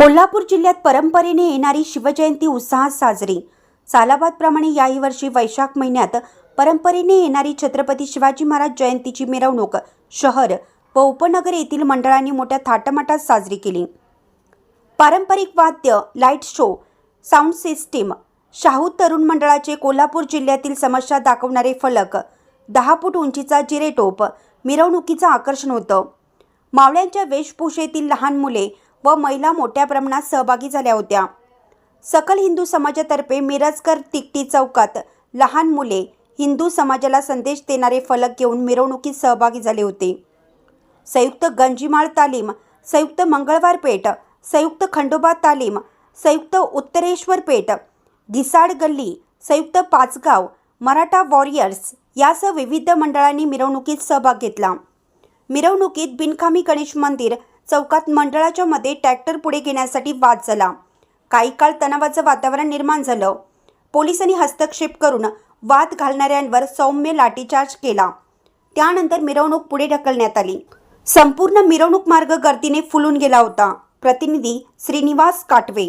कोल्हापूर जिल्ह्यात परंपरेने येणारी शिवजयंती उत्साहात साजरी. सालाबादप्रमाणे याही वर्षी वैशाख महिन्यात परंपरेने येणारी छत्रपती शिवाजी महाराज जयंतीची मिरवणूक शहर व उपनगर येथील मंडळांनी मोठ्या थाटमाटात साजरी केली. पारंपरिक वाद्य light show sound system Shahu तरुण मंडळाचे कोल्हापूर जिल्ह्यातील समस्या दाखवणारे फलक दहा फूट उंचीचा जिरेटोप मिरवणुकीचं आकर्षण होतं. मावळ्यांच्या वेशभूषेतील लहान मुले व महिला मोठ्या प्रमाणात सहभागी झाल्या होत्या. सकल हिंदू समाजातर्फे मिरजकर तिकटी चौकात लहान मुले हिंदू समाजाला संदेश देणारे फलक घेऊन मिरवणुकीत सहभागी झाले होते. संयुक्त गंजीमाळ तालीम संयुक्त मंगळवार पेठ संयुक्त खंडोबा तालीम संयुक्त उत्तरेश्वर पेठ घिसाड गल्ली संयुक्त पाचगाव मराठा वॉरियर्स यासह विविध मंडळांनी मिरवणुकीत सहभाग घेतला. मिरवणुकीत बिनखामी गणेश मंदिर चौकात मंडळाच्या मध्ये ट्रॅक्टर पुढे घेण्यासाठी वाद झाला. काही काळ तणावाचं वातावरण निर्माण झालं. पोलिसांनी हस्तक्षेप करून वाद घालणाऱ्यांवर सौम्य लाठीचार्ज केला. त्यानंतर मिरवणूक पुढे ढकलण्यात आली. संपूर्ण मिरवणूक मार्ग गर्दीने फुलून गेला होता. प्रतिनिधी श्रीनिवास काटवे.